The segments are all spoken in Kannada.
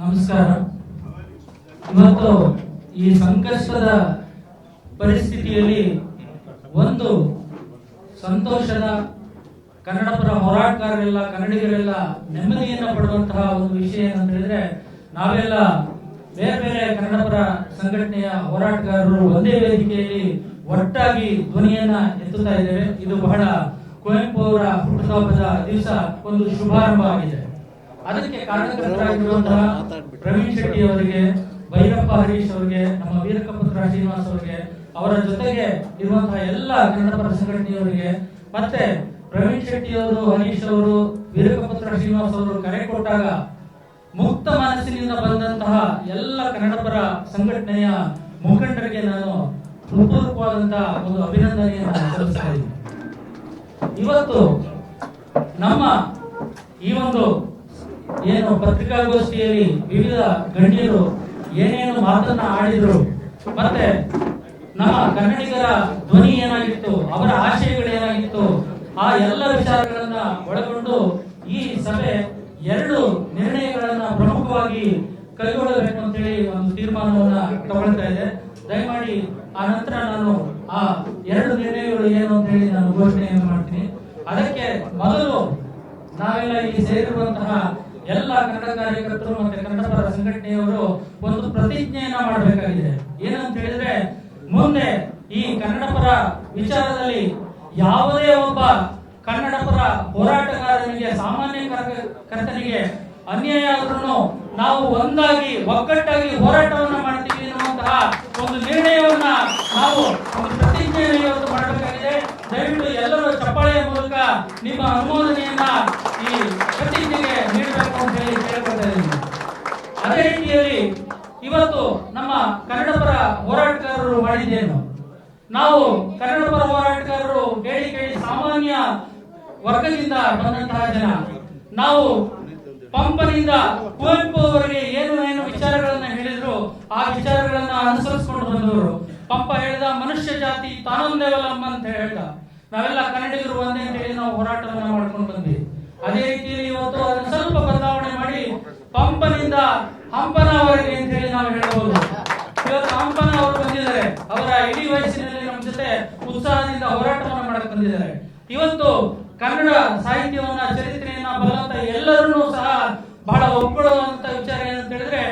ನಮಸ್ಕಾರ. ಇವತ್ತು ಈ ಸಂಕಷ್ಟದ ಪರಿಸ್ಥಿತಿಯಲ್ಲಿ ಒಂದು ಸಂತೋಷದ ಕನ್ನಡಪರ ಹೋರಾಟಗಾರರೆಲ್ಲ, ಕನ್ನಡಿಗರೆಲ್ಲ ನೆಮ್ಮದಿಯನ್ನು ಪಡುವಂತಹ ಒಂದು ವಿಷಯ ಏನಂತ ಹೇಳಿದ್ರೆ, ನಾವೆಲ್ಲ ಬೇರೆ ಬೇರೆ ಕನ್ನಡಪರ ಸಂಘಟನೆಯ ಹೋರಾಟಗಾರರು ಒಂದೇ ವೇದಿಕೆಯಲ್ಲಿ ಒಟ್ಟಾಗಿ ಧ್ವನಿಯನ್ನ ಎತ್ತುತ್ತಾ ಇದ್ದೇವೆ. ಇದು ಬಹಳ ಕುವೆಂಪು ಅವರ ಹುಟ್ಟುಹಬ್ಬದ ದಿವಸ, ಒಂದು ಶುಭಾರಂಭ ಆಗಿದೆ ಅದಕ್ಕೆ ಕಾರಣಕರ್ತರಾಗಿರುವಂತಹ ಪ್ರವೀಣ್ ಶೆಟ್ಟಿ ಅವರಿಗೆ, ಭೈರಪ್ಪ ಹರೀಶ್ ಅವರಿಗೆ, ನಮ್ಮ ವೀರಕಪುತ್ರ ಶ್ರೀನಿವಾಸ್ ಅವರಿಗೆ, ಅವರ ಜೊತೆಗೆ ಇರುವಂತಹ ಎಲ್ಲ ಕನ್ನಡಪರ ಸಂಘಟನೆಯವರಿಗೆ ಮತ್ತೆ ಪ್ರವೀಣ್ ಶೆಟ್ಟಿ ಅವರು, ಹರೀಶ್ ಅವರು, ವೀರಕಪುತ್ರ ಶ್ರೀನಿವಾಸ್ ಅವರು ಕರೆ ಕೊಟ್ಟಾಗ ಮುಕ್ತ ಮನಸ್ಸಿನಿಂದ ಬಂದಂತಹ ಎಲ್ಲ ಕನ್ನಡಪರ ಸಂಘಟನೆಯ ಮುಖಂಡರಿಗೆ ನಾನು ಹೃತ್ಪೂರ್ವಕವಾದಂತಹ ಒಂದು ಅಭಿನಂದನೆಯನ್ನು ಸಲ್ಲಿಸ್ತಾ ಇವತ್ತು ನಮ್ಮ ಈ ಒಂದು ಏನು ಪತ್ರಿಕಾಗೋಷ್ಠಿಯಲ್ಲಿ ವಿವಿಧ ಗಣ್ಯರು ಏನೇನು ಮಾತನ್ನ ಆಡಿದ್ರು. ಮತ್ತೆ ನಮ್ಮ ಕನ್ನಡಿಗರ ಧ್ವನಿ ಏನಾಗಿತ್ತು, ಅವರ ಆಶಯಗಳು ಏನಾಗಿತ್ತು, ಆ ಎಲ್ಲ ವಿಚಾರಗಳನ್ನ ಒಳಗೊಂಡು ಈ ಸಭೆ ಎರಡು ನಿರ್ಣಯಗಳನ್ನ ಪ್ರಮುಖವಾಗಿ ಕೈಗೊಳ್ಳಬೇಕು ಅಂತ ಹೇಳಿ ಒಂದು ತೀರ್ಮಾನವನ್ನ ತಗೊಳ್ತಾ ಇದೆ. ದಯಮಾಡಿ ಆ ನಂತರ ನಾನು ಆ ಎರಡು ನಿರ್ಣಯಗಳು ಏನು ಅಂತ ಹೇಳಿ ನಾನು ಘೋಷಣೆಯನ್ನು ಮಾಡ್ತೀನಿ. ಅದಕ್ಕೆ ಮೊದಲು ನಾವೆಲ್ಲ ಇಲ್ಲಿ ಸೇರಿರುವಂತಹ ಎಲ್ಲ ಕನ್ನಡ ಕಾರ್ಯಕರ್ತರು ಮತ್ತೆ ಕನ್ನಡಪರ ಸಂಘಟನೆಯವರು ಒಂದು ಪ್ರತಿಜ್ಞೆಯನ್ನ ಮಾಡಬೇಕಾಗಿದೆ. ಏನಂತ ಹೇಳಿದ್ರೆ, ಮುಂದೆ ಈ ಕನ್ನಡಪರ ವಿಚಾರದಲ್ಲಿ ಯಾವುದೇ ಒಬ್ಬ ಕನ್ನಡಪರ ಹೋರಾಟಗಾರನಿಗೆ, ಸಾಮಾನ್ಯ ಕರ್ತನಿಗೆ ಅನ್ಯಾಯ ಆದ್ರೂ ನಾವು ಒಂದಾಗಿ, ಒಗ್ಗಟ್ಟಾಗಿ ಹೋರಾಟವನ್ನ ಮಾಡ್ತೀವಿ ಅನ್ನುವಂತಹ ಒಂದು ನಿರ್ಣಯವನ್ನ ನಾವು ಒಂದು ಪ್ರತಿಜ್ಞೆಯನ್ನು ಇವತ್ತು ಮಾಡಬೇಕಾಗಿದೆ. ದಯವಿಟ್ಟು ಎಲ್ಲರೂ ಚಪ್ಪಾಳೆಯ ಮೂಲಕ ನಿಮ್ಮ ಅನುಮೋದನೆಯನ್ನ ಈ ಪ್ರತಿಜ್ಞೆಗೆ ನೀಡಬೇಕು ಅಂತ ಹೇಳಿ ಕೇಳ್ಕೊಳ್ತಾ ಇದ್ದೀನಿ. ಅದೇ ರೀತಿಯಲ್ಲಿ ಇವತ್ತು ನಮ್ಮ ಕನ್ನಡ ಪರ ಹೋರಾಟಗಾರರು ಮಾಡಿದ್ದೇನು ನಾವು ಕನ್ನಡ ಪರ ಹೋರಾಟಗಾರರು ಕೇಳಿ ಕೇಳಿ ಸಾಮಾನ್ಯ ವರ್ಗದಿಂದ ಬಂದಂತಹ ಜನ. ನಾವು ಪಂಪನಿಂದ ಕುವೆಂಪು ಅವರಿಗೆ ಏನು ಏನು ವಿಚಾರಗಳನ್ನ ಹೇಳಿದ್ರು, ಆ ವಿಚಾರಗಳನ್ನ ಅನುಸರಿಸಿಕೊಂಡು ಬಂದವರು. ಪಂಪ ಹೇಳಿದ, ಮನುಷ್ಯ ಜಾತಿ ತಾನೊಂದೇವಲಮ್ಮ ಅಂತ ಹೇಳ್ದ. ನಾವೆಲ್ಲ ಕನ್ನಡಿಗರು ಒಂದೇ ಅಂತ ಹೇಳಿ ನಾವು ಹೋರಾಟವನ್ನ ಮಾಡ್ಕೊಂಡು ಬಂದ್ವಿ. ಹಂಪನ ಅವರಿಗೆ ಅಂತ ಹೇಳಿ ನಾವು ಹೇಳಬಹುದು ಇವತ್ತು ಹಂಪನ ಅವರು ಬಂದಿದ್ದಾರೆ. ಅವರ ಇಡೀ ವಯಸ್ಸಿನಲ್ಲಿ ನಮ್ಮ ಜೊತೆ ಉತ್ಸಾಹದಿಂದ ಹೋರಾಟವನ್ನು ಮಾಡಕ್ ಬಂದಿದ್ದಾರೆ. ಇವತ್ತು ಕನ್ನಡ ಸಾಹಿತ್ಯವನ್ನ, ಚರಿತ್ರೆಯನ್ನ ಬಲ್ಲಂತ ಎಲ್ಲರನ್ನೂ ಸಹ ಬಹಳ ಒಪ್ಕೊಳ್ಳುವಂತ ವಿಚಾರ ಏನಂತ ಹೇಳಿದ್ರೆ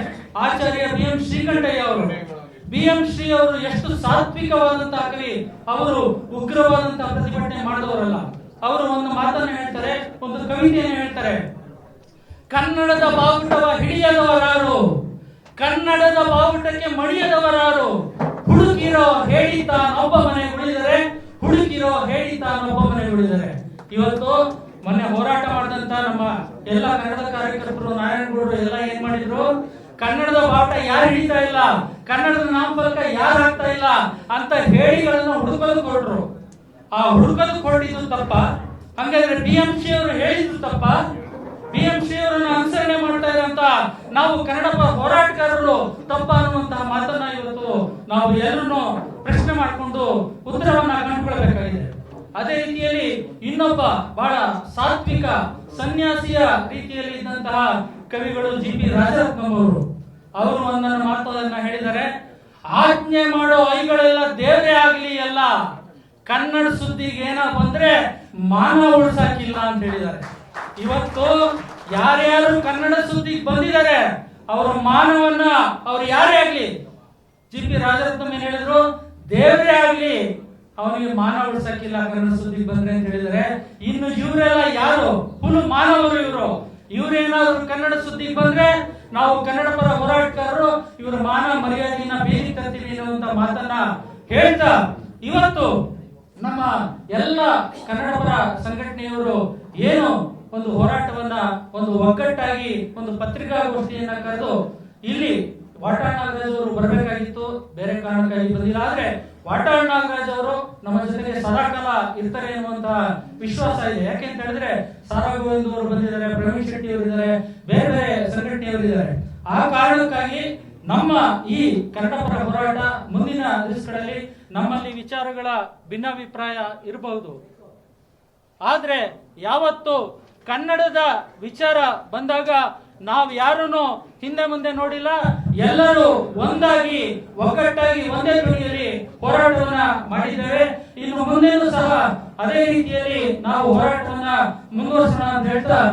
ಆಚಾರ್ಯ ಬಿ ಎಂ ಶ್ರೀಕಂಠಯ್ಯ ಅವರು. ಬಿ ಎಂ ಶ್ರೀ ಅವರು ಎಷ್ಟು ಸಾತ್ವಿಕವಾದಂತಹ ಕವಿ, ಅವರು ಉಗ್ರವಾದಂತಹ ಪ್ರತಿಭಟನೆ ಮಾಡಿದವರಲ್ಲ. ಅವರು ಒಂದು ಮಾತನ್ನು ಹೇಳ್ತಾರೆ, ಒಂದು ಕವಿತೆಯನ್ನು ಹೇಳ್ತಾರೆ. ಕನ್ನಡದ ಬಾವುಟವ ಹಿಡಿಯದವರಾರು. ಕನ್ನಡದ ಬಾವುಟಕ್ಕೆ ಮಣಿಯದವರಾರು. ಹುಡುಕಿರೋ ಹೇಳಿ ಒಬ್ಬ ಮನೆ ಉಳಿದರೆ, ಹುಡುಕಿರೋ ಹೇಳಿ ಒಬ್ಬ ಮನೆ ಉಳಿದರೆ. ಇವತ್ತು ಮೊನ್ನೆ ಹೋರಾಟ ಮಾಡಿದಂತ ನಮ್ಮ ಎಲ್ಲ ಕನ್ನಡ ಕಾರ್ಯಕರ್ತರು, ನಾರಾಯಣಗೌಡರು ಎಲ್ಲ ಏನ್ ಮಾಡಿದ್ರು? ಕನ್ನಡದ ಬಾವುಟ ಯಾರು ಹಿಡಿತಾ ಇಲ್ಲ? ಕನ್ನಡದ ನಾಮಫಲಕ ಯಾರು ಹಾಕ್ತಾ ಇಲ್ಲ ಅಂತ ಹೇಳಿಗಳನ್ನು ಹುಡುಕಲು ಕೊಟ್ರು. ಆ ಹುಡುಕಲು ಕೊಟ್ಟಿದ್ದು ತಪ್ಪ. ಹಂಗಾದ್ರೆ ಬಿ ಎಂ ಸಿ ಅವರು ಹೇಳಿದ್ರು ತಪ್ಪ. ಬಿ ಎಂ ಸಿ ಅವರನ್ನ ಅನುಸರಣೆ ಮಾಡ್ತಾ ಇರೋಂತ ನಾವು ಕನ್ನಡ ಹೋರಾಟಗಾರರು ತಪ್ಪ ಅನ್ನುವಂತಹ ಮಾತನ್ನ ಇವತ್ತು ನಾವು ಎಲ್ಲರನ್ನು ಪ್ರಶ್ನೆ ಮಾಡಿಕೊಂಡು ಉತ್ತರವನ್ನ ಕಂಡುಕೊಳ್ಬೇಕಾಗಿದೆ ಅದೇ ರೀತಿಯಲ್ಲಿ ಇನ್ನೊಬ್ಬ ಬಹಳ ಸಾತ್ವಿಕ ಸನ್ಯಾಸಿಯ ರೀತಿಯಲ್ಲಿ ಇದ್ದಂತಹ ಕವಿಗಳು ಜಿ ಪಿ ರಾಜರತ್ನಂ ಅವರು. ಅವರು ಒಂದನ್ನು ಮಾತನ್ನ ಹೇಳಿದ್ದಾರೆ, ಆಜ್ಞೆ ಮಾಡೋ ಐಗಳೆಲ್ಲ ದೇವರೇ ಆಗ್ಲಿ ಅಲ್ಲ, ಕನ್ನಡ ಸುದ್ದಿಗೆ ಏನ ಬಂದ್ರೆ ಮಾನ ಉಳಿಸಾಕಿಲ್ಲ ಅಂತ ಹೇಳಿದ್ದಾರೆ. ಇವತ್ತು ಯಾರ್ಯಾರು ಕನ್ನಡ ಸುದ್ದಿಗೆ ಬಂದಿದ್ದಾರೆ, ಅವರ ಮಾನವನ್ನ ಅವ್ರು ಯಾರೇ ಆಗ್ಲಿ, ಜಿ ಪಿ ರಾಜರತ್ನಂ ಏನ್ ಹೇಳಿದ್ರು? ದೇವರೇ ಆಗ್ಲಿ, ಅವನಿಗೆ ಮಾನವ ಉಳಿಸಕ್ಕಿಲ್ಲ ಕನ್ನಡ ಸುದ್ದಿ ಬಂದ್ರೆ ಅಂತ ಹೇಳಿದರೆ ಇನ್ನು ಇವರೆಲ್ಲ ಯಾರು? ಫುಲ್ ಮಾನವರು ಇವರು. ಇವ್ರೇನಾದ್ರು ಕನ್ನಡ ಸುದ್ದಿಗೆ ಬಂದ್ರೆ ನಾವು ಕನ್ನಡ ಪರ ಹೋರಾಟಗಾರರು, ಇವರ ಮಾನ ಮರ್ಯಾದೆಯನ್ನ ಬೇರೆ ತರ್ತೀವಿ ಅನ್ನುವಂತ ಮಾತನ್ನ ಹೇಳ್ತಾ ಇವತ್ತು ನಮ್ಮ ಎಲ್ಲ ಕನ್ನಡ ಪರ ಸಂಘಟನೆಯವರು ಏನು ಒಂದು ಹೋರಾಟವನ್ನ, ಒಂದು ಒಗ್ಗಟ್ಟಾಗಿ ಒಂದು ಪತ್ರಿಕಾಗೋಷ್ಠಿಯನ್ನ ಕರೆದು ಇಲ್ಲಿ ವಾಟಾಳ್ ನಾಗರಾಜ್ ಅವರು ಬರಬೇಕಾಗಿತ್ತು. ಬೇರೆ ಕಾರಣಕ್ಕಾಗಿ ಬಂದಿಲ್ಲ. ಆದ್ರೆ ವಾಟಾಳ್ ನಾಗರಾಜ್ ಅವರು ನಮ್ಮ ಜೊತೆಗೆ ಸದಾಕಾಲ ಇರ್ತಾರೆ ಎನ್ನುವಂತಹ ವಿಶ್ವಾಸ ಇದೆ. ಯಾಕೆ ಅಂತ ಹೇಳಿದ್ರೆ ಸಾರಾ ಗೋವಿಂದ್ ಅವರು ಬಂದಿದ್ದಾರೆ, ಪ್ರವೀಣ್ ಶೆಟ್ಟಿ ಅವರು ಇದ್ದಾರೆ, ಬೇರೆ ಬೇರೆ ಸಂಘಟನೆಯವರು ಇದ್ದಾರೆ. ಆ ಕಾರಣಕ್ಕಾಗಿ ನಮ್ಮ ಈ ಕನ್ನಡಪರ ಹೋರಾಟ ಮುಂದಿನ ದಿವಸಗಳಲ್ಲಿ ನಮ್ಮಲ್ಲಿ ವಿಚಾರಗಳ ಭಿನ್ನಾಭಿಪ್ರಾಯ ಇರಬಹುದು. ಆದ್ರೆ ಯಾವತ್ತು ಕನ್ನಡದ ವಿಚಾರ ಬಂದಾಗ ನಾವು ಯಾರನ್ನು ಹಿಂದೆ ಮುಂದೆ ನೋಡಿಲ್ಲ, ಎಲ್ಲರೂ ಒಂದಾಗಿ, ಒಗ್ಗಟ್ಟಾಗಿ ಒಂದೇ ಧ್ವನಿಯಲ್ಲಿ ಹೋರಾಟವನ್ನ ಮಾಡಿದ್ದೇವೆ. ಇನ್ನು ಮುಂದೆನೂ ಸಹ ಅದೇ ರೀತಿಯಲ್ಲಿ ನಾವು ಹೋರಾಟವನ್ನ ಮುಂದುವರಿಸೋಣ ಅಂತ ಹೇಳ್ತಾ